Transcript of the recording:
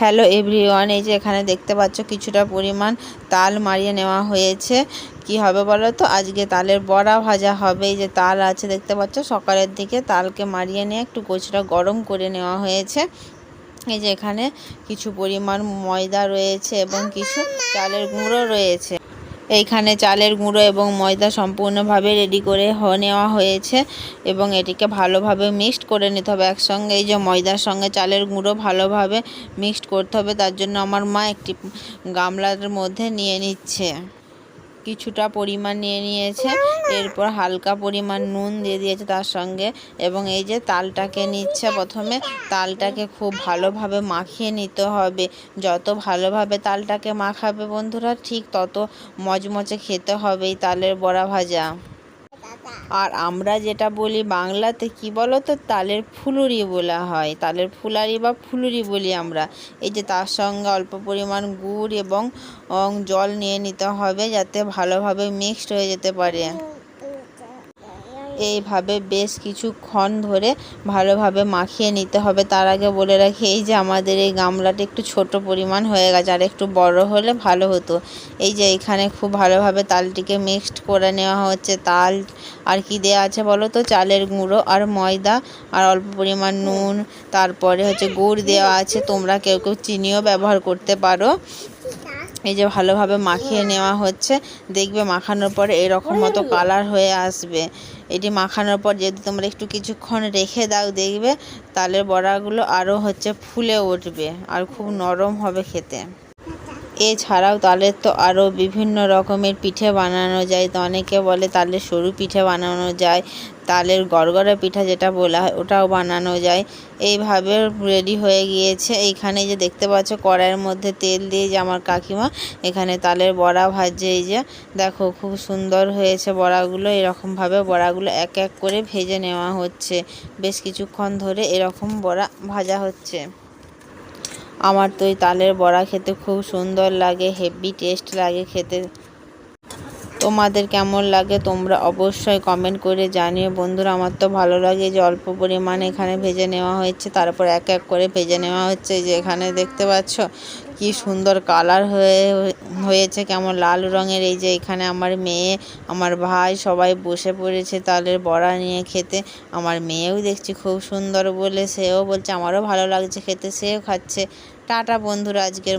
Hello everyone এই যে এখানে দেখতে পাচ্ছ কিছুটা পরিমাণ তাল মারিয়ে নেওয়া হয়েছে। কি হবে বলো তো? আজকে তালের বড়া ভাজা হবে। এই যে তাল আছে, দেখতে পাচ্ছ? সকালের দিকে তালকে মারিয়ে নিয়ে একটু কচুটা গরম করে নেওয়া হয়েছে। এই যে এখানে কিছু পরিমাণ ময়দা রয়েছে এবং কিছু চালের গুঁড়ো রয়েছে। এইখানে চালের গুঁড়ো এবং ময়দা সম্পূর্ণভাবে রেডি করে নেওয়া হয়েছে এবং এটিকে ভালোভাবে মিক্সড করে নিতে হবে। একসঙ্গে এই যে ময়দার সঙ্গে চালের গুঁড়ো ভালোভাবে মিক্সড করতে হবে, তার জন্য আমার মা একটি গামলার মধ্যে নিয়ে নিচ্ছে। কিছুটা পরিমাণ নিয়ে নিয়েছে। এরপর হালকা পরিমাণ নুন দিয়ে দিয়েছে তার সঙ্গে এবং এই যে তালটাকে নিচ্ছে প্রথমে, তালটাকে খুব ভালোভাবে মাখিয়ে নিতে হবে। যত ভালোভাবে তালটাকে মাখাবে বন্ধুরা, ঠিক তত মচমচে খেতে হবে এই তালের বড়া ভাজা। আর আমরা যেটা বলি বাংলাতে, কি বলো তো তালের ফুলুরি বলা হয়। তালের ফুলারি বা ফুলুরি বলি আমরা। এই যে তার সঙ্গে অল্প পরিমাণ গুড় এবং জল নিয়ে নিতে হবে যাতে ভালোভাবে মিক্সড হয়ে যেতে পারে। এইভাবে বেশ কিছুক্ষণ ধরে ভালোভাবে মাখিয়ে নিতে হবে। তার আগে বলে রাখি, এই যে আমাদের এই গামলাটা একটু ছোট পরিমাণ হয়ে গেছে, আর একটু বড় হলে ভালো হতো। এই যে এখানে খুব ভালোভাবে তালটিকে মিক্সড করে নেওয়া হচ্ছে। তাল আর কি দেওয়া আছে বলো তো? চালের গুঁড়ো আর ময়দা আর অল্প পরিমাণ নুন। তারপরে হচ্ছে গুড় দেওয়া আছে। তোমরা কেউ কেউ চিনিও ব্যবহার করতে পারো। এই যে ভালোভাবে মাখিয়ে নেওয়া হচ্ছে, দেখবে মাখানোর পরে এরকম মতো কালার হয়ে আসবে। এটি মাখানোর পর যদি তোমরা একটু কিছুক্ষণ রেখে দাও দেখবে তালের বড়াগুলো আরও হচ্ছে ফুলে উঠবে আর খুব নরম হবে খেতে। এছাড়াও তালের তো আরও বিভিন্ন রকমের পিঠে বানানো যায়। তো অনেকে বলে তালের সরু পিঠে বানানো যায়, তালের গড়গড়া পিঠা যেটা বলা হয় ওটাও বানানো যায়। এইভাবে রেডি হয়ে গিয়েছে। এইখানে যে দেখতে পাচ্ছ কড়াইয়ের মধ্যে তেল দিয়ে যে আমার কাকিমা এখানে তালের বড়া ভাজছে। এই যে দেখো খুব সুন্দর হয়েছে বড়াগুলো। এরকমভাবে বড়াগুলো এক এক করে ভেজে নেওয়া হচ্ছে। বেশ কিছুক্ষণ ধরে এরকম বড়া ভাজা হচ্ছে। আমার তো এই তালের বড়া খেতে খুব সুন্দর লাগে হেভি টেস্ট লাগে খেতে। তোমাদের কেমন লাগে তোমরা অবশ্যই কমেন্ট করে জানিও। বন্ধুরা, আমার তো ভালো লাগে যে অল্প পরিমাণে এখানে ভেজে নেওয়া হয়েছে। তারপর এক এক করে ভেজে নেওয়া হচ্ছে যে এখানে দেখতে পাচ্ছ কি সুন্দর কালার হয়ে, হয়েছে, কেমন লাল রঙের। এই যে এখানে আমার মেয়ে, আমার ভাই সবাই বসে পড়েছে তালের বড়া নিয়ে খেতে। আমার মেয়েও দেখছি খুব সুন্দর বলে সেও বলছে, আমারও ভালো লাগছে খেতে, সেও খাচ্ছে। টাটা বন্ধুরা, আজকের